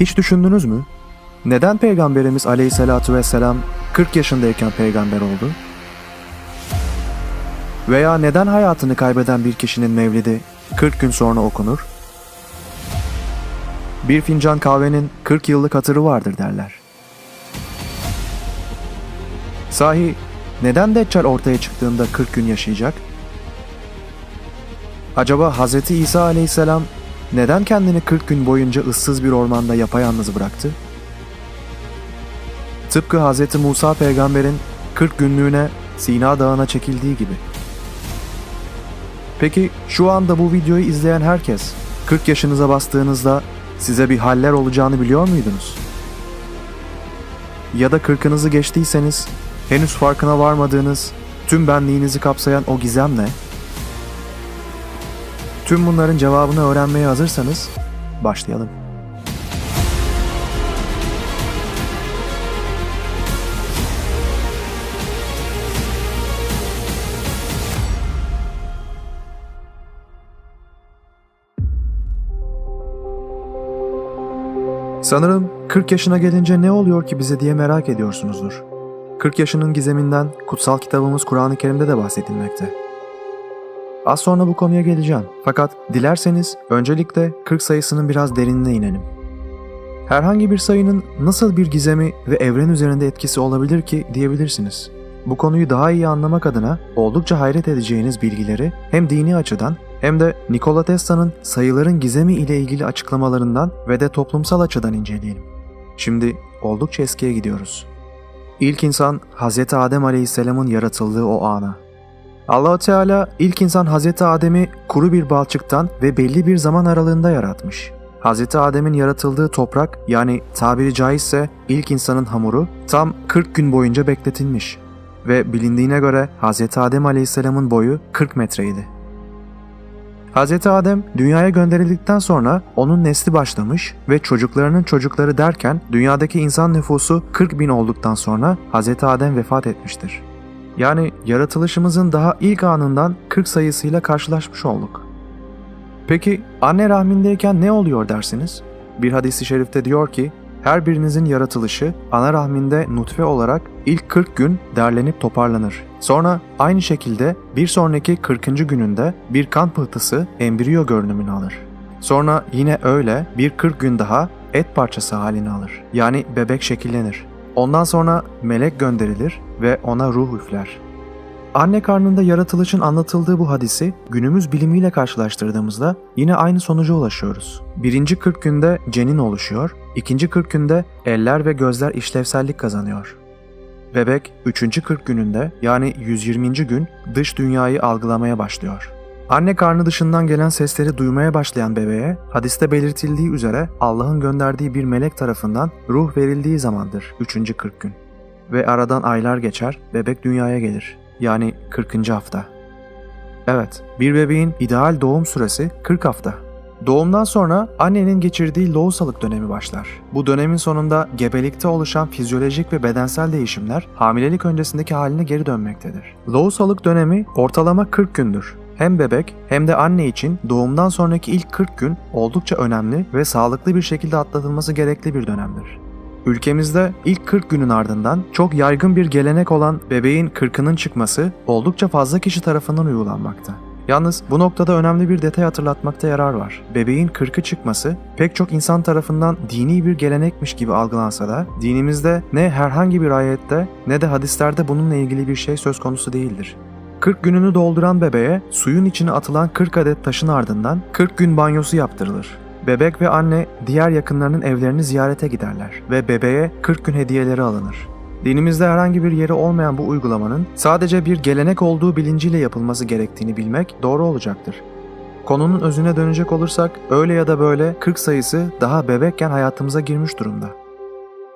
Hiç düşündünüz mü? Neden Peygamberimiz aleyhissalatu vesselam 40 yaşındayken peygamber oldu? Veya neden hayatını kaybeden bir kişinin mevlidi 40 gün sonra okunur? Bir fincan kahvenin 40 yıllık hatırı vardır derler. Sahi neden Deccal ortaya çıktığında 40 gün yaşayacak? Acaba Hz. İsa aleyhisselam neden kendini 40 gün boyunca ıssız bir ormanda yapayalnız bıraktı? Tıpkı Hz. Musa peygamberin 40 günlüğüne Sina Dağı'na çekildiği gibi. Peki şu anda bu videoyu izleyen herkes 40 yaşınıza bastığınızda size bir haller olacağını biliyor muydunuz? Ya da 40'ınızı geçtiyseniz henüz farkına varmadığınız tüm benliğinizi kapsayan o gizem ne? Tüm bunların cevabını öğrenmeye hazırsanız başlayalım. Sanırım 40 yaşına gelince ne oluyor ki bize diye merak ediyorsunuzdur. 40 yaşının gizeminden kutsal kitabımız Kur'an-ı Kerim'de de bahsedilmekte. Az sonra bu konuya geleceğim. Fakat dilerseniz öncelikle 40 sayısının biraz derinine inelim. Herhangi bir sayının nasıl bir gizemi ve evren üzerinde etkisi olabilir ki diyebilirsiniz. Bu konuyu daha iyi anlamak adına oldukça hayret edeceğiniz bilgileri hem dini açıdan hem de Nikola Tesla'nın sayıların gizemi ile ilgili açıklamalarından ve de toplumsal açıdan inceleyelim. Şimdi oldukça eskiye gidiyoruz. İlk insan Hz. Adem Aleyhisselam'ın yaratıldığı o ana. Allahu Teala ilk insan Hz. Adem'i kuru bir balçıktan ve belli bir zaman aralığında yaratmış. Hz. Adem'in yaratıldığı toprak yani tabiri caizse ilk insanın hamuru tam 40 gün boyunca bekletilmiş ve bilindiğine göre Hz. Adem Aleyhisselam'ın boyu 40 metreydi. Hz. Adem dünyaya gönderildikten sonra onun nesli başlamış ve çocuklarının çocukları derken dünyadaki insan nüfusu 40 bin olduktan sonra Hz. Adem vefat etmiştir. Yani yaratılışımızın daha ilk anından 40 sayısıyla karşılaşmış olduk. Peki anne rahmindeyken ne oluyor dersiniz? Bir hadisi şerifte diyor ki, her birinizin yaratılışı ana rahminde nutfe olarak ilk 40 gün derlenip toparlanır. Sonra aynı şekilde bir sonraki 40. gününde bir kan pıhtısı embriyo görünümünü alır. Sonra yine öyle bir 40 gün daha et parçası halini alır. Yani bebek şekillenir. Ondan sonra melek gönderilir ve ona ruh üfler. Anne karnında yaratılışın anlatıldığı bu hadisi günümüz bilimiyle karşılaştırdığımızda yine aynı sonuca ulaşıyoruz. Birinci 40 günde cenin oluşuyor, ikinci 40 günde eller ve gözler işlevsellik kazanıyor. Bebek 3. 40 gününde yani 120. gün dış dünyayı algılamaya başlıyor. Anne karnı dışından gelen sesleri duymaya başlayan bebeğe hadiste belirtildiği üzere Allah'ın gönderdiği bir melek tarafından ruh verildiği zamandır 3. 40 gün. Ve aradan aylar geçer, bebek dünyaya gelir. Yani 40. hafta. Evet, bir bebeğin ideal doğum süresi 40 hafta. Doğumdan sonra annenin geçirdiği lohusalık dönemi başlar. Bu dönemin sonunda gebelikte oluşan fizyolojik ve bedensel değişimler hamilelik öncesindeki haline geri dönmektedir. Lohusalık dönemi ortalama 40 gündür. Hem bebek hem de anne için doğumdan sonraki ilk 40 gün oldukça önemli ve sağlıklı bir şekilde atlatılması gerekli bir dönemdir. Ülkemizde ilk 40 günün ardından çok yaygın bir gelenek olan bebeğin kırkının çıkması oldukça fazla kişi tarafından uygulanmakta. Yalnız bu noktada önemli bir detay hatırlatmakta yarar var. Bebeğin kırkı çıkması pek çok insan tarafından dini bir gelenekmiş gibi algılansa da dinimizde ne herhangi bir ayette ne de hadislerde bununla ilgili bir şey söz konusu değildir. 40 gününü dolduran bebeğe suyun içine atılan 40 adet taşın ardından 40 gün banyosu yaptırılır. Bebek ve anne diğer yakınlarının evlerini ziyarete giderler ve bebeğe 40 gün hediyeleri alınır. Dinimizde herhangi bir yeri olmayan bu uygulamanın sadece bir gelenek olduğu bilinciyle yapılması gerektiğini bilmek doğru olacaktır. Konunun özüne dönecek olursak öyle ya da böyle 40 sayısı daha bebekken hayatımıza girmiş durumda.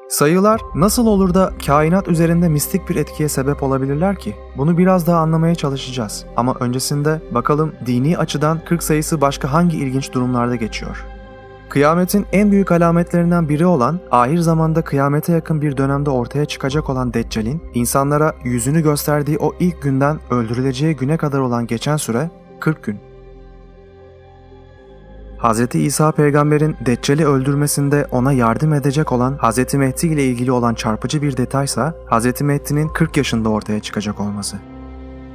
Sayılar nasıl olur da kainat üzerinde mistik bir etkiye sebep olabilirler ki? Bunu biraz daha anlamaya çalışacağız. Ama öncesinde bakalım dini açıdan 40 sayısı başka hangi ilginç durumlarda geçiyor? Kıyametin en büyük alametlerinden biri olan ahir zamanda kıyamete yakın bir dönemde ortaya çıkacak olan Deccal'in insanlara yüzünü gösterdiği o ilk günden öldürüleceği güne kadar olan geçen süre 40 gün. Hz. İsa peygamberin Deccal'i öldürmesinde ona yardım edecek olan Hz. Mehdi ile ilgili olan çarpıcı bir detaysa Hz. Mehdi'nin 40 yaşında ortaya çıkacak olması.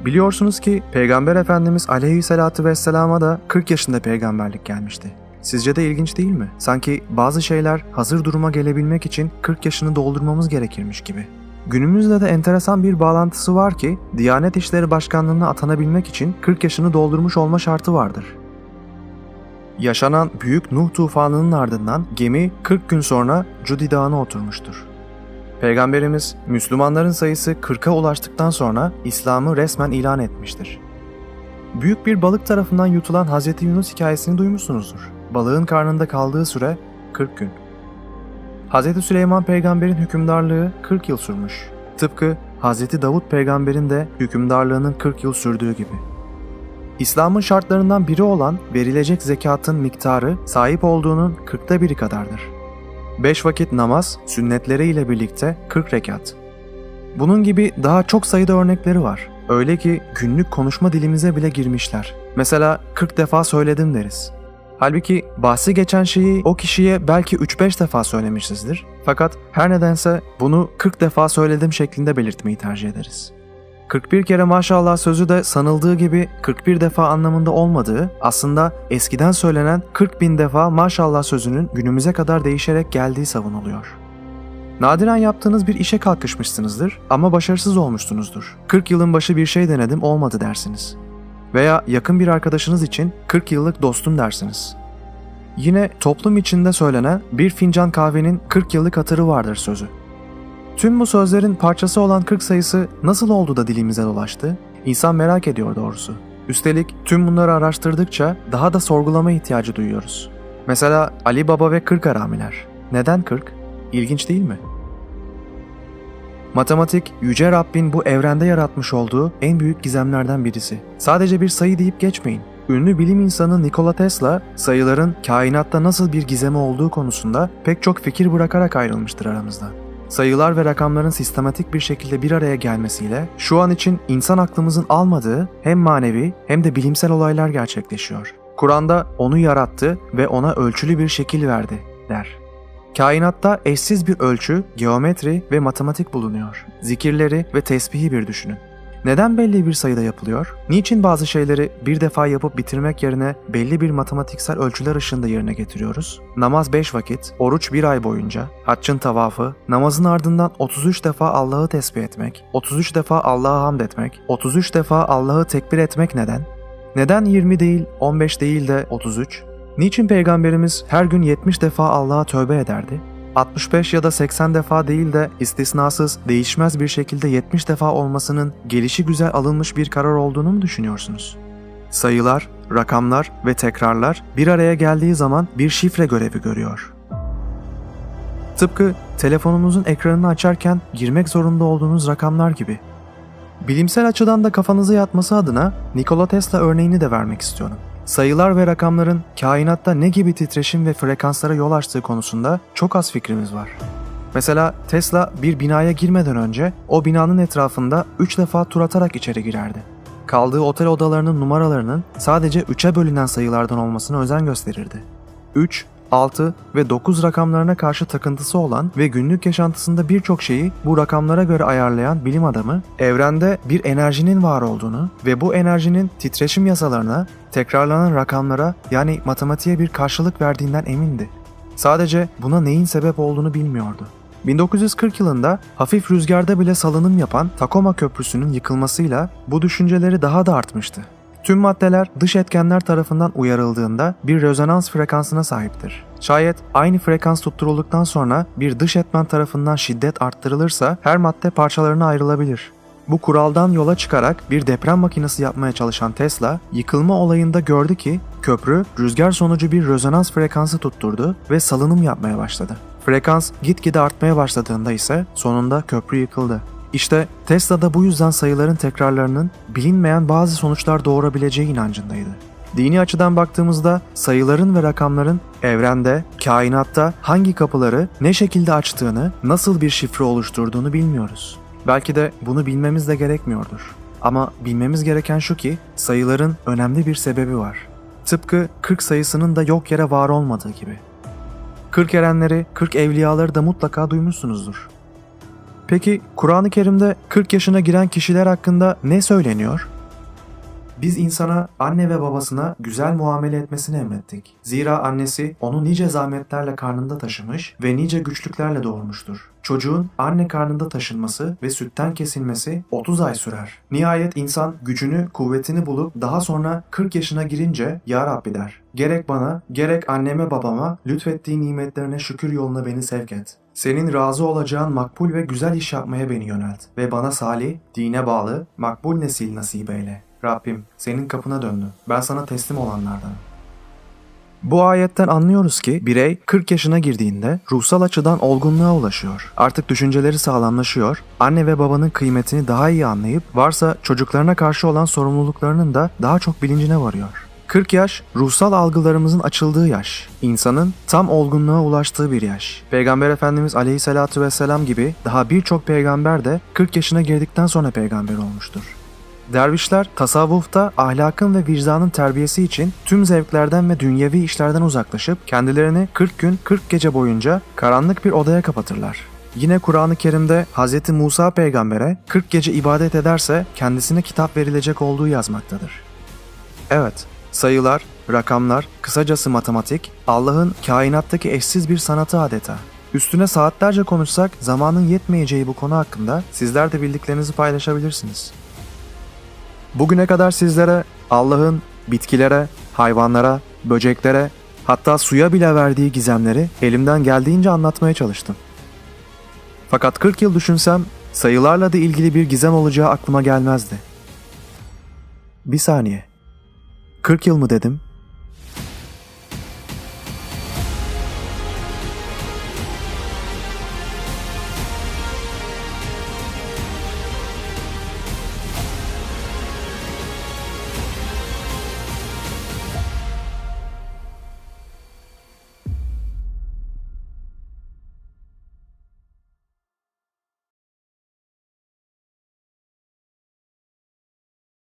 Biliyorsunuz ki Peygamber Efendimiz aleyhissalatu vesselama da 40 yaşında peygamberlik gelmişti. Sizce de ilginç değil mi? Sanki bazı şeyler hazır duruma gelebilmek için 40 yaşını doldurmamız gerekirmiş gibi. Günümüzde de enteresan bir bağlantısı var ki Diyanet İşleri Başkanlığı'na atanabilmek için 40 yaşını doldurmuş olma şartı vardır. Yaşanan büyük Nuh tufanının ardından gemi 40 gün sonra Cudi Dağı'na oturmuştur. Peygamberimiz Müslümanların sayısı 40'a ulaştıktan sonra İslam'ı resmen ilan etmiştir. Büyük bir balık tarafından yutulan Hz. Yunus hikayesini duymuşsunuzdur. Balığın karnında kaldığı süre 40 gün. Hz. Süleyman peygamberin hükümdarlığı 40 yıl sürmüş. Tıpkı Hz. Davut peygamberin de hükümdarlığının 40 yıl sürdüğü gibi. İslam'ın şartlarından biri olan verilecek zekatın miktarı sahip olduğunun kırkta biri kadardır. Beş vakit namaz sünnetleriyle birlikte 40 rekat. Bunun gibi daha çok sayıda örnekleri var. Öyle ki günlük konuşma dilimize bile girmişler. Mesela 40 defa söyledim deriz. Halbuki bahsi geçen şeyi o kişiye belki 3-5 defa söylemişizdir. Fakat her nedense bunu 40 defa söyledim şeklinde belirtmeyi tercih ederiz. 41 kere maşallah sözü de sanıldığı gibi 41 defa anlamında olmadığı, aslında eskiden söylenen 40 bin defa maşallah sözünün günümüze kadar değişerek geldiği savunuluyor. Nadiren yaptığınız bir işe kalkışmışsınızdır ama başarısız olmuşsunuzdur. 40 yılın başı bir şey denedim olmadı dersiniz. Veya yakın bir arkadaşınız için 40 yıllık dostum dersiniz. Yine toplum içinde söylenen bir fincan kahvenin 40 yıllık hatırı vardır sözü. Tüm bu sözlerin parçası olan 40 sayısı nasıl oldu da dilimize dolaştı? İnsan merak ediyor doğrusu. Üstelik tüm bunları araştırdıkça daha da sorgulama ihtiyacı duyuyoruz. Mesela Ali Baba ve 40 haramiler. Neden 40? İlginç değil mi? Matematik, Yüce Rabbin bu evrende yaratmış olduğu en büyük gizemlerden birisi. Sadece bir sayı deyip geçmeyin. Ünlü bilim insanı Nikola Tesla, sayıların kainatta nasıl bir gizemi olduğu konusunda pek çok fikir bırakarak ayrılmıştır aramızda. Sayılar ve rakamların sistematik bir şekilde bir araya gelmesiyle şu an için insan aklımızın almadığı hem manevi hem de bilimsel olaylar gerçekleşiyor. Kur'an'da onu yarattı ve ona ölçülü bir şekil verdi der. Kainatta eşsiz bir ölçü, geometri ve matematik bulunuyor. Zikirleri ve tesbihi bir düşünün. Neden belli bir sayıda yapılıyor? Niçin bazı şeyleri bir defa yapıp bitirmek yerine belli bir matematiksel ölçüler ışığında yerine getiriyoruz? Namaz 5 vakit, oruç 1 ay boyunca, haccın tavafı, namazın ardından 33 defa Allah'ı tesbih etmek, 33 defa Allah'a hamd etmek, 33 defa Allah'ı tekbir etmek neden? Neden 20 değil, 15 değil de 33? Niçin Peygamberimiz her gün 70 defa Allah'a tövbe ederdi? 65 ya da 80 defa değil de istisnasız, değişmez bir şekilde 70 defa olmasının gelişi güzel alınmış bir karar olduğunu mu düşünüyorsunuz? Sayılar, rakamlar ve tekrarlar bir araya geldiği zaman bir şifre görevi görüyor. Tıpkı telefonunuzun ekranını açarken girmek zorunda olduğunuz rakamlar gibi. Bilimsel açıdan da kafanıza yatması adına Nikola Tesla örneğini de vermek istiyorum sayılar ve rakamların kainatta ne gibi titreşim ve frekanslara yol açtığı konusunda çok az fikrimiz var. Mesela Tesla bir binaya girmeden önce o binanın etrafında 3 defa tur atarak içeri girerdi. Kaldığı otel odalarının numaralarının sadece 3'e bölünen sayılardan olmasına özen gösterirdi. 3, 6 ve 9 rakamlarına karşı takıntısı olan ve günlük yaşantısında birçok şeyi bu rakamlara göre ayarlayan bilim adamı, evrende bir enerjinin var olduğunu ve bu enerjinin titreşim yasalarına, tekrarlanan rakamlara yani matematiğe bir karşılık verdiğinden emindi. Sadece buna neyin sebep olduğunu bilmiyordu. 1940 yılında hafif rüzgarda bile salınım yapan Takoma Köprüsü'nün yıkılmasıyla bu düşünceleri daha da artmıştı. Tüm maddeler dış etkenler tarafından uyarıldığında bir rezonans frekansına sahiptir. Şayet aynı frekans tutturulduktan sonra bir dış etmen tarafından şiddet arttırılırsa her madde parçalarına ayrılabilir. Bu kuraldan yola çıkarak bir deprem makinesi yapmaya çalışan Tesla, yıkılma olayında gördü ki köprü rüzgar sonucu bir rezonans frekansı tutturdu ve salınım yapmaya başladı. Frekans gitgide artmaya başladığında ise sonunda köprü yıkıldı. İşte Tesla da bu yüzden sayıların tekrarlarının bilinmeyen bazı sonuçlar doğurabileceği inancındaydı. Dini açıdan baktığımızda sayıların ve rakamların evrende, kainatta hangi kapıları ne şekilde açtığını, nasıl bir şifre oluşturduğunu bilmiyoruz. Belki de bunu bilmemiz de gerekmiyordur. Ama bilmemiz gereken şu ki sayıların önemli bir sebebi var. Tıpkı 40 sayısının da yok yere var olmadığı gibi. 40 erenleri, 40 evliyaları da mutlaka duymuşsunuzdur. Peki Kur'an-ı Kerim'de 40 yaşına giren kişiler hakkında ne söyleniyor? Biz insana anne ve babasına güzel muamele etmesini emrettik. Zira annesi onu nice zahmetlerle karnında taşımış ve nice güçlüklerle doğurmuştur. Çocuğun anne karnında taşınması ve sütten kesilmesi 30 ay sürer. Nihayet insan gücünü, kuvvetini bulup daha sonra 40 yaşına girince Ya Rabbi der. Gerek bana, gerek anneme babama lütfettiği nimetlerine şükür yoluna beni sevk et. Senin razı olacağın makbul ve güzel iş yapmaya beni yönelt ve bana salih, dine bağlı, makbul nesil nasip eyle. Rabbim senin kapına döndüm. Ben sana teslim olanlardan. Bu ayetten anlıyoruz ki birey 40 yaşına girdiğinde ruhsal açıdan olgunluğa ulaşıyor. Artık düşünceleri sağlamlaşıyor, anne ve babanın kıymetini daha iyi anlayıp varsa çocuklarına karşı olan sorumluluklarının da daha çok bilincine varıyor. 40 yaş, ruhsal algılarımızın açıldığı yaş. İnsanın tam olgunluğa ulaştığı bir yaş. Peygamber Efendimiz Aleyhisselatü Vesselam gibi daha birçok peygamber de 40 yaşına girdikten sonra peygamber olmuştur. Dervişler tasavvufta ahlakın ve vicdanın terbiyesi için tüm zevklerden ve dünyevi işlerden uzaklaşıp kendilerini 40 gün 40 gece boyunca karanlık bir odaya kapatırlar. Yine Kur'an-ı Kerim'de Hz. Musa peygambere 40 gece ibadet ederse kendisine kitap verilecek olduğu yazmaktadır. Evet, sayılar, rakamlar, kısacası matematik, Allah'ın kainattaki eşsiz bir sanatı adeta. Üstüne saatlerce konuşsak zamanın yetmeyeceği bu konu hakkında sizler de bildiklerinizi paylaşabilirsiniz. Bugüne kadar sizlere Allah'ın bitkilere, hayvanlara, böceklere, hatta suya bile verdiği gizemleri elimden geldiğince anlatmaya çalıştım. Fakat 40 yıl düşünsem sayılarla da ilgili bir gizem olacağı aklıma gelmezdi. Bir saniye. 40 yıl mı dedim?